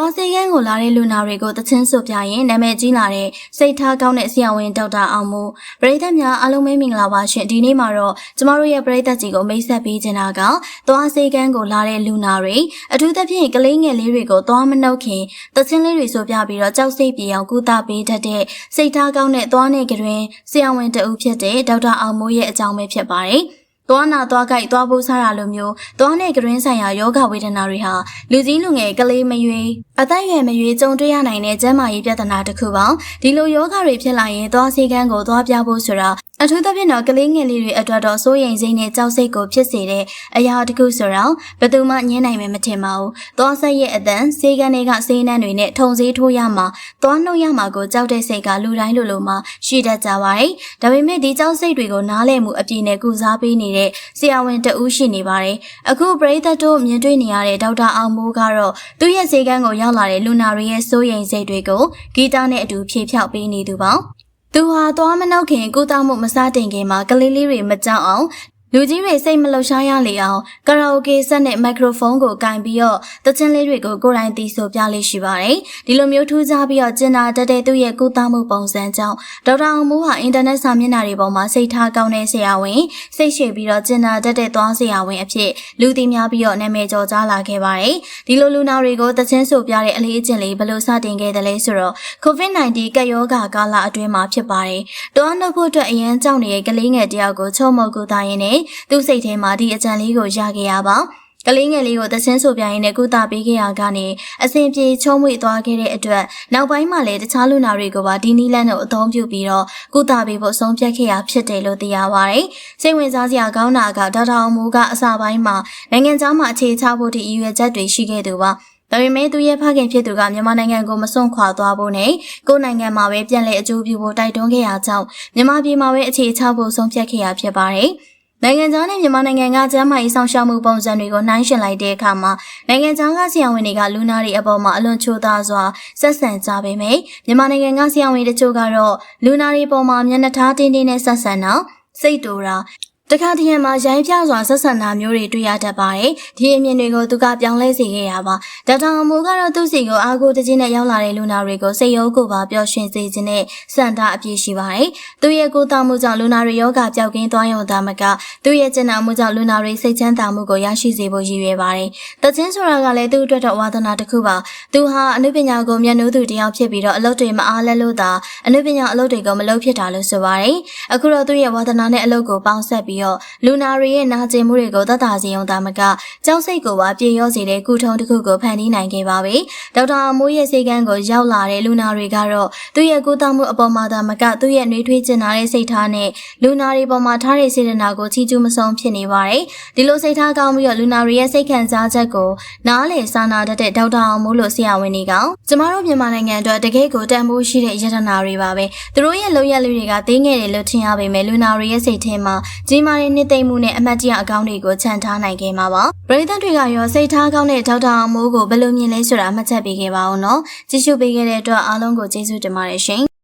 သွားစေကန်းကိုလာတဲ့လူနာတွေကိုတချင်းဆိုပြရင်နာမည်ကြီးလာတဲ့စိတ်ထားကောင်းတဲ့ဆရာဝန်ဒေါက်တာအောင်မိုးပရိသတ်များအားလုံးပဲမင်္ဂလာပါရှင်ဒီနေ့မှာတော့ကျမတို့ရဲ့ပရိသတ်ကြီးကိုမိတ်ဆက်ပေးချင်တာကသွားစေကန်းကိုလာတဲ့လူနာတွေအထူးသဖြင့်ကလေးငယ်လေးတွေကိုသွားမနှုတ်ခင်တချင်းလေးတွေဆိုပြပြီးတော့ကြောက်စိတ်ပြေအောင်ကုသပေးတတ်တဲ့စိတ်ထားကောင်းတဲ့သွားနေကြတွင်ဆရာဝန်တဦးဖြစ်တဲ့ဒေါက်တာအောင်မိုးရဲ့အကြောင်းပဲဖြစ်ပါတယ် သွားနာသွားကြိုက်သွားဖို့စားတာလိုမျိုးသွားနဲ့ကရင်းဆိုင်ရာယောဂဝေဒနာတွေဟာလူကြီးလူငယ်ကလေးမရွေးအသက်အရွယ်မရွေးကြုံတွေ့ရနိုင်တဲ့ကျန်းမာရေးပြဿနာတစ်ခုပါဒီလိုယောဂတွေဖြစ်လာရင်သွားစီကန်းကိုသွားပြဖို့ဆိုတာ အထူးသဖြင့်တော့ကလေးငယ်လေးတွေအတွက်တော့စိုးရိမ်စိတ်နဲ့ကြောက်စိတ်ကိုဖြစ်စေတဲ့အရာတစ်ခုဆိုတော့ဘယ်သူမှညှင်းနိုင်မယ်မထင်ပါဘူးသွားဆက်ရဲ့အတန်စေကန်းတွေကစေးနှန်းတွေနဲ့ထုံစည်းထိုးရမှာသွားနှုတ်ရမှာကိုကြောက်တဲ့စိတ်ကလူတိုင်းလိုလိုမှရှိတတ်ကြပါတယ်ဒါပေမဲ့ဒီကြောက်စိတ်တွေကိုနားလည်မှုအပြည့်နဲ့ကုစားပေးနေတဲ့ဆရာဝန်တဦးရှိနေပါတယ်အခုပရိသတ်တို့မြင်တွေ့နေရတဲ့ဒေါက်တာအောင်မိုးကတော့သူ့ရဲ့စေကန်းကိုရောက်လာတဲ့လူနာတွေရဲ့စိုးရိမ်စိတ်တွေကိုဂီတနဲ့အတူဖြေဖျောက်ပေးနေသူပါ သူဟာသွားမနှုတ်ခင်ကုသမှုမစတင်ခင်မှာကလေးလေးတွေမကြောက်အောင် လူကြီးတွေစိတ်မလှုပ်ရှားရလေအောင်ကာရာအိုကေဆက်နဲ့မိုက်ခရိုဖုန်းကိုကင်ပြီးတော့တချင်းလေးတွေကိုကိုယ်တိုင်တီးဆိုပြလေးရှိပါတယ်။ဒီလိုမျိုးထူးခြားပြီးတော့ကျင်နာတက်တဲ့သူ့ရဲ့ကုသမှုပုံစံကြောင့်ဒေါက်တာအောင်မိုးဟာအင်တာနက်စာမျက်နှာတွေပေါ်မှာစိတ်ထားကောင်းတဲ့ဆရာဝန်စိတ်ရှည်ပြီးတော့ကျင်နာတက်တဲ့သွားဆရာဝန်အဖြစ်လူသိများပြီးတော့နာမည်ကျော်ကြားလာခဲ့ပါတယ်။ဒီလိုလူနာတွေကိုတချင်းဆိုပြတဲ့အလေးအကျင့်လေးဘယ်လိုစတင်ခဲ့တယ်လဲဆိုတော့ COVID-19 ကပ်ရောဂါကာလအတွင်းမှာဖြစ်ပါတယ်။တောနှုတ်ဖို့အတွက်အရန်ကြောက်နေတဲ့ကလေးငယ်တယောက်ကိုချုံမုတ်ကူသားရင်းနဲ့သူ့စိတ်ထဲမှာဒီအကြံလေးကိုရခဲ့ရပါကလေးငယ်လေးကိုသချင်းဆိုပြရင်းနဲ့ကုသပေးခဲ့ရကနေအစဉ်ပြေချုံးမွေသွားခဲ့တဲ့အတွက်နောက်ပိုင်းမှာလည်းတခြားလူနာတွေကိုပါဒီနီလန်တို့အသုံးပြုပြီးတော့ကုသပေးဖို့ဆုံးဖြတ်ခဲ့ရဖြစ်တယ်လို့သိရပါတယ်။စိတ်ဝင်စားစရာကောင်းတာကဒေါက်တာအောင်မူကအစပိုင်းမှာနိုင်ငံခြားမှာအခြေချဖို့ဒီအရွယ်ချက်တွေရှိခဲ့သူပါ။ဒါပေမဲ့သူရဲ့ဖခင်ဖြစ်သူကမြန်မာနိုင်ငံကိုမစွန့်ခွာသွားဖို့နဲ့ကိုယ်နိုင်ငံမှာပဲပြန်လည်အကျိုးပြုဖို့တိုက်တွန်းခဲ့ရကြောင်းမြန်မာပြည်မှာပဲအခြေချဖို့ဆုံးဖြတ်ခဲ့ရဖြစ်ပါတယ်။ နိုင်ငံခြားနဲ့မြန်မာနိုင်ငံကကျန်းမာရေးဆောင်ရှောက်မှုပုံစံတွေကိုနှိုင်းယှဉ်လိုက်တဲ့အခါမှာနိုင်ငံခြားကဆရာဝန်တွေကလူနာတွေအပေါ်မှာအလွန်ချိုးသားစွာဆက်ဆံကြပေမယ့်မြန်မာနိုင်ငံကဆရာဝန်တချို့ကတော့လူနာတွေပေါ်မှာမျက်နှာထားတင်းတင်းနဲ့ဆက်ဆံတာစိတ်တူတာ တခါတည်းမှာရိုင်းပြစွာဆက်ဆံတာမျိုးတွေတွေ့ရတတ်ပါတယ်။ဒီအမြင်တွေကိုသူကပြောင်းလဲစေခဲ့ရပါ။ဒေါက်တာအမိုးကတော့သူ့စီကိုအာကိုတကြီးနဲ့ရောက်လာတဲ့လူနာတွေကိုစိတ်ရိုးကိုပါပျော်ရွှင်စေခြင်းနဲ့စံတာအပြည့်ရှိပါတယ်။သူ့ရဲ့ကိုယ်တောင်မှုကြောင့်လူနာတွေယောဂပျောက်ကင်းသွားရုံသာမကသူ့ရဲ့ကျင့်နာမှုကြောင့်လူနာတွေစိတ်ချမ်းသာမှုကိုရရှိစေဖို့ရည်ရွယ်ပါတယ်။တခြင်းဆိုတာကလည်းသူ့အတွက်တော့ဝါသနာတစ်ခုပါ။သူဟာအနုပညာကိုမျက်နှာသူတစ်ယောက်ဖြစ်ပြီးတော့အလုပ်တွေမအားလက်လို့သာအနုပညာအလုပ်တွေကိုမလုပ်ဖြစ်တာလို့ဆိုပါတယ်။အခုတော့သူ့ရဲ့ဝါသနာနဲ့အလုပ်ကိုပေါင်းဆက်ပြီးပြီးတော့လူနာတွေရဲ့နာကျင်မှုတွေကိုသက်သာစေုံသာမကကြောက်စိတ်ကိုပါပြေရောစေတဲ့ကုထုံးတစ်ခုကိုဖန်တီးနိုင်ခဲ့ပါပြီ။ဒေါက်တာအမိုးရဲ့စေကန်းကိုရောက်လာတဲ့လူနာတွေကတော့သူ့ရဲ့ကုသမှုအပေါ်မှာသာမကသူ့ရဲ့နှွေးထွေးကျင်နာတဲ့စိတ်ထားနဲ့လူနာတွေပေါ်မှာထားတဲ့စေတနာကိုချီးကျူးမဆုံးဖြစ်နေပါတယ်။ဒီလိုစိတ်ထားကောင်းပြီးတော့လူနာတွေရဲ့စိတ်ခံစားချက်ကိုနားလေစာနာတတ်တဲ့ဒေါက်တာအမိုးလို့ဆရာဝန်တွေကကျမတို့မြန်မာနိုင်ငံအတွက်တကယ့်ကိုတန်ဖိုးရှိတဲ့ယတနာတွေပါပဲ။သူတို့ရဲ့လုံရလေးတွေကသေးငယ်တယ်လို့ထင်ရပေမဲ့လူနာတွေရဲ့စိတ်ထဲမှာကြီးမားတဲ့နှစ်သိမ့်မှုနဲ့အမှတ်တရအကောင်းတွေကိုခြံထားနိုင်ခဲ့မှာပါပရိသတ်တွေကရောစိတ်ထားကောင်းတဲ့ဒေါက်တာအမိုးကိုဘယ်လိုမြင်လဲဆိုတာမှတ်ချက်ပေးခဲ့ပါဦးနော်ကြည့်ရှုပေးခဲ့တဲ့အတွက်အားလုံးကိုကျေးဇူးတင်ပါတယ်ရှင်